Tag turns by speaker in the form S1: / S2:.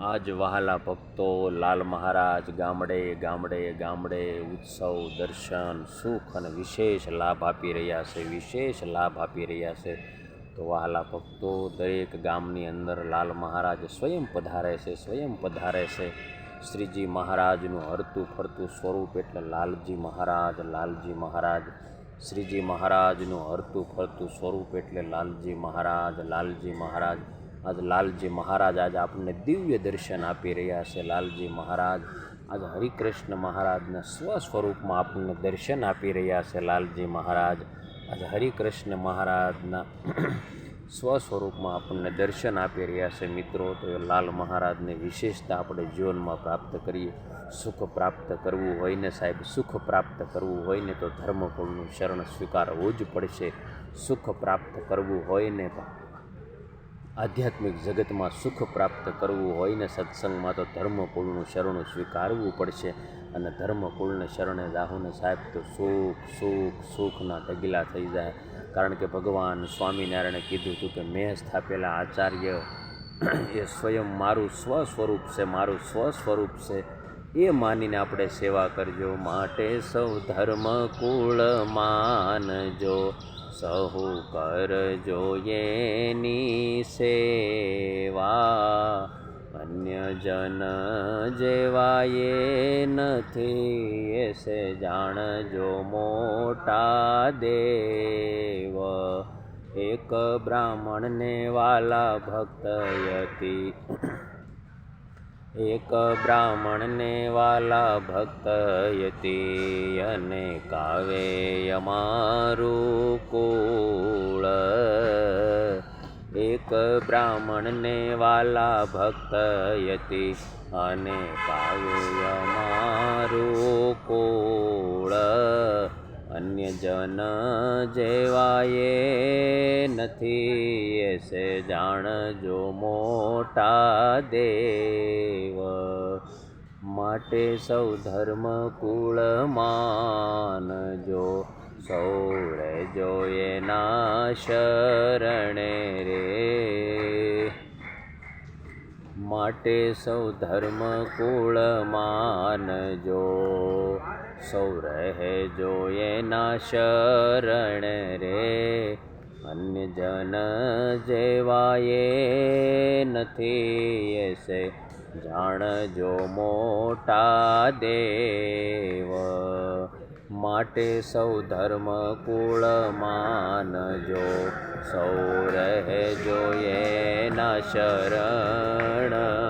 S1: આજ વહાલા ભક્તો લાલ મહારાજ ગામડે ગામડે ગામડે ઉત્સવ, દર્શન, સુખ અને વિશેષ લાભ આપી રહ્યા છે, વિશેષ લાભ આપી રહ્યા છે. તો વહાલા ભક્તો દરેક ગામની અંદર લાલ મહારાજ સ્વયં પધારે છે, સ્વયં પધારે છે. શ્રીજી મહારાજનું હરતું ફરતું સ્વરૂપ એટલે લાલજી મહારાજ લાલજી મહારાજ. શ્રીજી મહારાજનું હરતું ફરતું સ્વરૂપ એટલે લાલજી મહારાજ લાલજી મહારાજ. આજ લાલજી મહારાજ આજે આપણને દિવ્ય દર્શન આપી રહ્યા છે. લાલજી મહારાજ આજ હરિકૃષ્ણ મહારાજના સ્વ સ્વરૂપમાં આપણને દર્શન આપી રહ્યા છે. લાલજી મહારાજ આજે હરિકૃષ્ણ મહારાજના સ્વ સ્વરૂપમાં આપણને દર્શન આપી રહ્યા છે. મિત્રો, તો એ લાલ મહારાજની વિશેષતા આપણે જીવનમાં પ્રાપ્ત કરીએ. સુખ પ્રાપ્ત કરવું હોય ને સાહેબ, સુખ પ્રાપ્ત કરવું હોય ને તો ધર્મકુળનું શરણ સ્વીકારવું જ પડશે. સુખ પ્રાપ્ત કરવું હોય ને આધ્યાત્મિક જગતમાં સુખ પ્રાપ્ત કરવું હોય ને સત્સંગમાં તો ધર્મકુળનું શરણું સ્વીકારવું પડશે અને ધર્મકુળને શરણે જાહુને સાહેબ તો સુખ સુખ, સુખના ઢગલા થઈ જાય. કારણ કે ભગવાન સ્વામિનારાયણે કીધું હતું કે મેં સ્થાપેલા આચાર્ય એ સ્વયં મારું સ્વ સ્વરૂપ છે, મારું સ્વ સ્વરૂપ છે. એ માનીને આપણે સેવા કરજો. માટે સૌ ધર્મકુળ માનજો. સહુ કરજો એની સેવા. અન્ય જન જેવા એ નથી, એસે જાણજો મોટા દેવ. એક બ્રાહ્મણને વાલા ભક્ત હતી એક બ્રાહ્મણને વાલા ભક્ત યતી અને કાવે અમારું કૂળ. એક બ્રાહ્મણને વાલા ભક્ત યતી અને કાવે અમારું કુળ. જન જેવાય નથી, એસે જાણજો મોટા દેવ. માટે સૌ ધર્મ કુળ માનજો સૌ રહેજો એના શરણે રે. માટે સૌ ધર્મ કુળ માનજો સૌ રહેજો એના શરણ રે. અન્ય જન જેવાય નથી એસે. જાણજો મોટા દેવ. માટે સૌ ધર્મ કુળ માનજો સૌ રહેજો એના શરણ.